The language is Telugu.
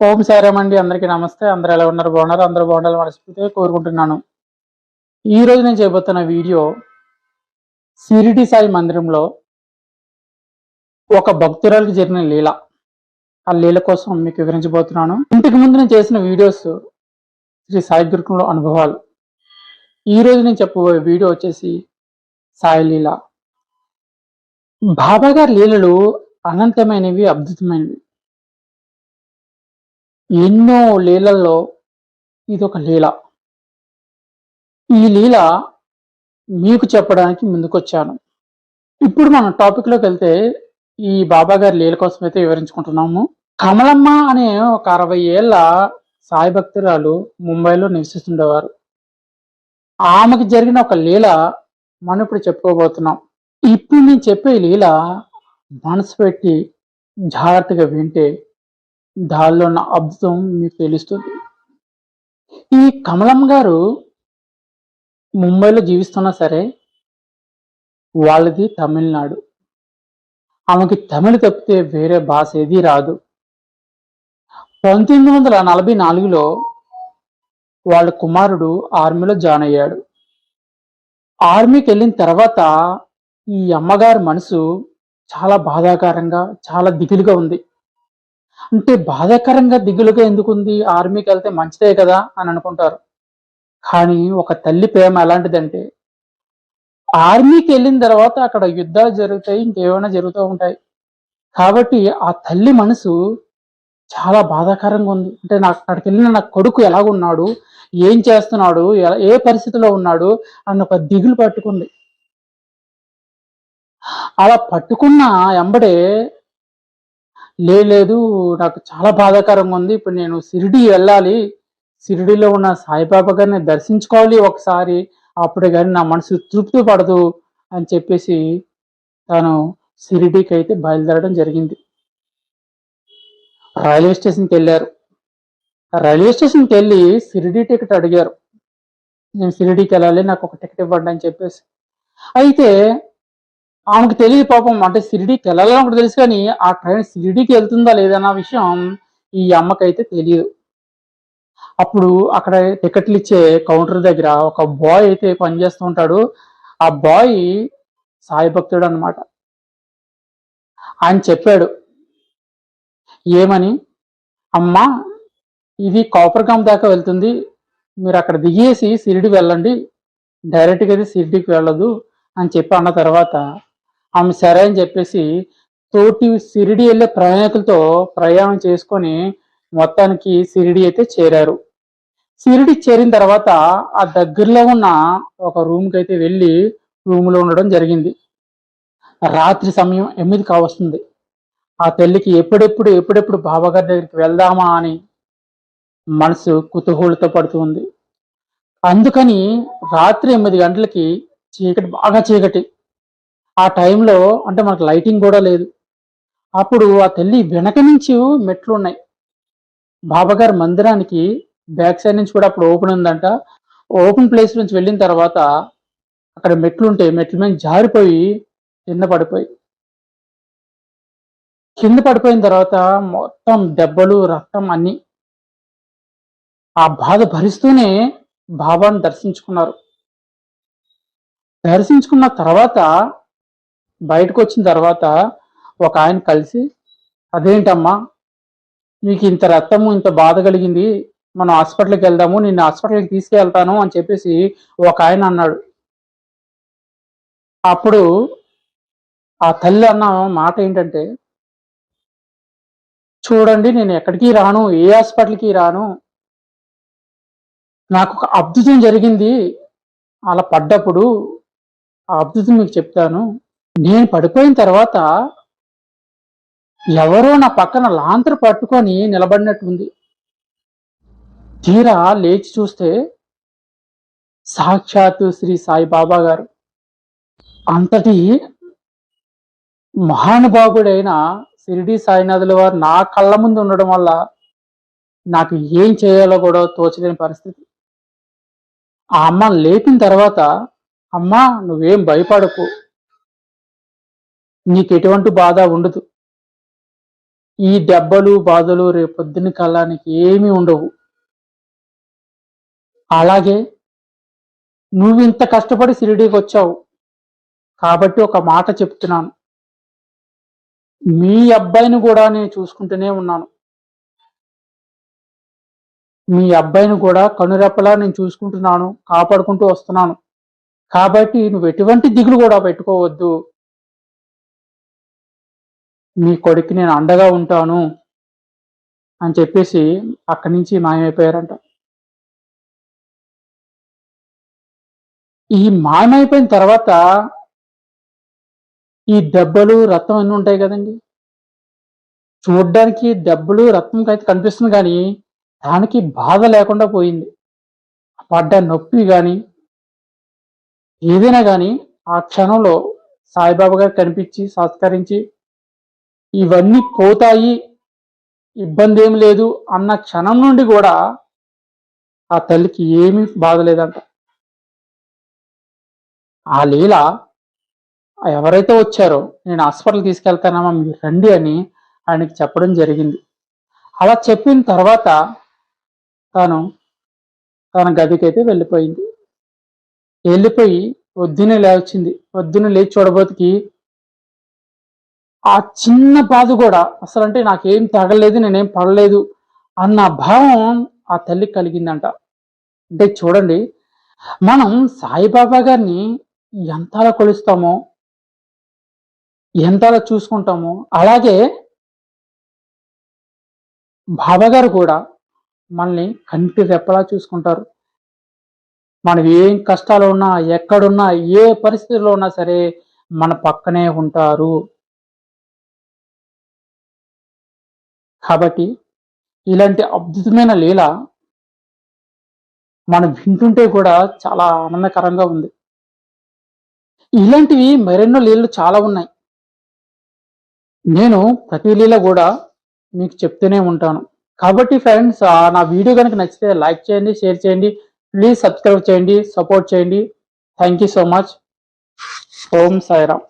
ఓం సారాం అందరికీ నమస్తే. అందరు ఎలా ఉన్నారు? బాగున్నారు? అందరూ బాగుండాలి మనస్ఫూర్తిగా కోరుకుంటున్నాను. ఈ రోజు నేను చేయబోతున్న వీడియో సిరిడి సాయి మందిరంలో ఒక భక్తురాలకు జరిగిన లీల. ఆ లీల కోసం మీకు వివరించబోతున్నాను. ఇంతకు ముందు నేను చేసిన వీడియోస్ శ్రీ సాయి గురుకులంలో అనుభవాలు. ఈ రోజు నేను చెప్పబోయే వీడియో వచ్చేసి సాయి లీల. బాబాగారి లీలలు అనంతమైనవి అద్భుతమైనవి. ఎన్నో లీలల్లో ఇదొక లీల. ఈ లీల మీకు చెప్పడానికి ముందుకొచ్చాను. ఇప్పుడు మనం టాపిక్లోకి వెళ్తే ఈ బాబా గారి లీల కోసం అయితే వివరించుకుంటున్నాము. కమలమ్మ అనే ఒక అరవై ఏళ్ళ సాయి భక్తురాలు ముంబైలో నివసిస్తుండేవారు. ఆమెకు జరిగిన ఒక లీల మనం ఇప్పుడు చెప్పుకోబోతున్నాం. ఇప్పుడు నేను చెప్పే లీల మనసు పెట్టి జాగ్రత్తగా వింటే దానిలో ఉన్న అద్భుతం మీకు తెలుస్తుంది. ఈ కమలం గారు ముంబైలో జీవిస్తున్నా సరే వాళ్ళది తమిళనాడు. ఆమెకి తమిళ తప్పితే వేరే భాష ఏది రాదు. పంతొమ్మిది వందల నలభై నాలుగులో వాళ్ళ కుమారుడు ఆర్మీలో జాయిన్ అయ్యాడు. ఆర్మీకి వెళ్ళిన తర్వాత ఈ అమ్మగారి మనసు చాలా బాధాకరంగా చాలా దిగులుగా ఉంది. అంటే బాధాకరంగా దిగులుగా ఎందుకుంది? ఆర్మీకి వెళ్తే మంచిదే కదా అని అనుకుంటారు. కానీ ఒక తల్లి ప్రేమ ఎలాంటిదంటే ఆర్మీకి వెళ్ళిన తర్వాత అక్కడ యుద్ధాలు జరుగుతాయి ఇంకేమైనా జరుగుతూ ఉంటాయి. కాబట్టి ఆ తల్లి మనసు చాలా బాధాకరంగా ఉంది. అంటే నాకు అక్కడికి వెళ్ళిన నా కొడుకు ఎలాగున్నాడు? ఏం చేస్తున్నాడు? ఎలా ఏ పరిస్థితిలో ఉన్నాడు? అన్న ఒక దిగులు పట్టుకుంది. అలా పట్టుకున్న ఎంబడే లేదు నాకు చాలా బాధాకరంగా ఉంది. ఇప్పుడు నేను షిరిడి వెళ్ళాలి. షిరిడిలో ఉన్న సాయిబాబా గారిని దర్శించుకోవాలి ఒకసారి. అప్పుడే కానీ నా మనసు తృప్తి పడదు అని చెప్పేసి తను షిరిడీకి అయితే బయలుదేరడం జరిగింది. రైల్వే స్టేషన్కి వెళ్ళారు. రైల్వే స్టేషన్కి వెళ్ళి షిరిడి టికెట్ అడిగారు. నేను షిరిడీకి వెళ్ళాలి నాకు ఒక టికెట్ ఇవ్వండి అని చెప్పేసి. అయితే ఆమెకు తెలియదు పాపం. అంటే షిరిడీకి వెళ్ళాలని ఒకటి తెలుసు కానీ ఆ ట్రైన్ షిరిడీకి వెళ్తుందా లేదన్న విషయం ఈ అమ్మకైతే తెలియదు అప్పుడు అక్కడ టికెట్లు ఇచ్చే కౌంటర్ దగ్గర ఒక బాయ్ అయితే పనిచేస్తూ ఉంటాడు. ఆ బాయ్ సాయి భక్తుడు అనమాట ఆయన చెప్పాడు ఏమని? అమ్మ ఇది కాపర్గామ్ దాకా వెళ్తుంది. మీరు అక్కడ దిగేసి షిరిడి వెళ్ళండి. డైరెక్ట్గా అయితే షిరిడికి వెళ్ళదు అని చెప్పి అన్న తర్వాత ఆమె సరే అని చెప్పేసి తోటి షిరిడి వెళ్ళే ప్రయాణికులతో ప్రయాణం చేసుకొని మొత్తానికి సిరిడి అయితే చేరారు. షిరిడి చేరిన తర్వాత ఆ దగ్గరలో ఉన్న ఒక రూమ్కి అయితే వెళ్ళి రూమ్లో ఉండడం జరిగింది. రాత్రి సమయం ఎనిమిది కావస్తుంది. ఆ తల్లికి ఎప్పుడెప్పుడు ఎప్పుడెప్పుడు బాబాగారి దగ్గరికి వెళ్దామా అని మనసు కుతూహలతో పడుతుంది అందుకని రాత్రి ఎనిమిది గంటలకి చీకటి బాగా చీకటి. ఆ టైంలో అంటే మనకు లైటింగ్ కూడా లేదు. అప్పుడు ఆ తల్లి వెనక నుంచి మెట్లు ఉన్నాయి బాబాగారి మందిరానికి బ్యాక్ సైడ్ నుంచి కూడా అప్పుడు ఓపెన్ ఉందంట. ఓపెన్ ప్లేస్ నుంచి వెళ్ళిన తర్వాత అక్కడ మెట్లు ఉంటే మెట్ల మీద జారిపోయి కింద పడిపోయి. కింద పడిపోయిన తర్వాత మొత్తం దెబ్బలు రక్తం అన్ని ఆ బాధ భరిస్తూనే బాబాను దర్శించుకున్నారు. దర్శించుకున్న తర్వాత బయటకు వచ్చిన తర్వాత ఒక ఆయన కలిసి అదేంటమ్మా? నీకు ఇంత రక్తము ఇంత బాధ కలిగింది. మనం హాస్పిటల్కి వెళ్దాము నిన్ను హాస్పిటల్కి తీసుకెళ్తాను అని చెప్పేసి ఒక ఆయన అన్నాడు. అప్పుడు ఆ తల్లి అన్న మాట ఏంటంటే చూడండి నేను ఎక్కడికి రాను ఏ హాస్పిటల్కి రాను. నాకు ఒక అద్భుతం జరిగింది. అలా పడ్డప్పుడు ఆ అద్భుతం మీకు చెప్తాను. నేను పడిపోయిన తర్వాత ఎవరో నా పక్కన లాంతర పట్టుకొని నిలబడినట్టుంది. తీరా లేచి చూస్తే సాక్షాత్తు శ్రీ సాయి బాబా గారు. అంతటి మహానుభావుడైన షిరిడి సాయినాథుల వారు నా కళ్ళ ముందు ఉండడం వల్ల నాకు ఏం చేయాలో కూడా తోచలేని పరిస్థితి. ఆ అమ్మ లేపిన తర్వాత అమ్మా నువ్వేం భయపడకు. నీకు ఎటువంటి బాధ ఉండదు. ఈ దెబ్బలు బాధలు రేపు కళ్ళానికి ఏమీ ఉండవు. అలాగే నువ్వు ఇంత కష్టపడి షిరిడీకి వచ్చావు కాబట్టి ఒక మాట చెప్తున్నాను. మీ అబ్బాయిని కూడా నేను చూసుకుంటూనే ఉన్నాను. మీ అబ్బాయిని కూడా కనురెప్పలా నేను చూసుకుంటున్నాను కాపాడుకుంటూ వస్తున్నాను. కాబట్టి నువ్వు ఎటువంటి దిగులు కూడా పెట్టుకోవద్దు. మీ కొడుకు నేను అండగా ఉంటాను అని చెప్పేసి అక్కడి నుంచి మాయమైపోయారంట. ఈ మాయమైపోయిన తర్వాత ఈ దెబ్బలు రక్తం అన్నీ ఉంటాయి కదండి. చూడ్డానికి దెబ్బలు రక్తం అయితే కనిపిస్తుంది కానీ దానికి బాధ లేకుండా పోయింది. పడ్డ నొప్పి కానీ ఏదైనా కానీ ఆ క్షణంలో సాయిబాబా గారు కనిపించి సంస్కరించి ఇవన్నీ పోతాయి ఇబ్బంది ఏం లేదు అన్న క్షణం నుండి కూడా ఆ తల్లికి ఏమీ బాధ లేదంట. ఆ లీల ఎవరైతే వచ్చారో నేను హాస్పిటల్ తీసుకెళ్తానమ్మా మీరు రండి అని ఆయనకి చెప్పడం జరిగింది. అలా చెప్పిన తర్వాత తాను తన గదికైతే వెళ్ళిపోయింది. వెళ్ళిపోయి వద్దునే లేచింది. వద్దునే లేచి చూడబోతికి ఆ చిన్న బాధ కూడా అసలు అంటే నాకేం తగలేదు నేనేం పడలేదు అన్న భావం ఆ తల్లికి కలిగిందంట. అంటే చూడండి మనం సాయిబాబా గారిని ఎంతలా కొలుస్తామో ఎంతలా చూసుకుంటామో అలాగే బాబా గారు కూడా మనల్ని కంటి రెప్పలా చూసుకుంటారు. మనం ఏం కష్టాలు ఉన్నా ఎక్కడున్నా ఏ పరిస్థితిలో ఉన్నా సరే మన పక్కనే ఉంటారు. కాబట్టి ఇలాంటి అద్భుతమైన లీల మనం వింటుంటే కూడా చాలా ఆనందకరంగా ఉంది. ఇలాంటివి మరెన్నో లీలలు చాలా ఉన్నాయి. నేను ప్రతి లీల కూడా మీకు చెప్తూనే ఉంటాను. కాబట్టి ఫ్రెండ్స్ నా వీడియో కనుక నచ్చితే లైక్ చేయండి షేర్ చేయండి ప్లీజ్ సబ్స్క్రైబ్ చేయండి సపోర్ట్ చేయండి. Thank you so much. Om Sairam.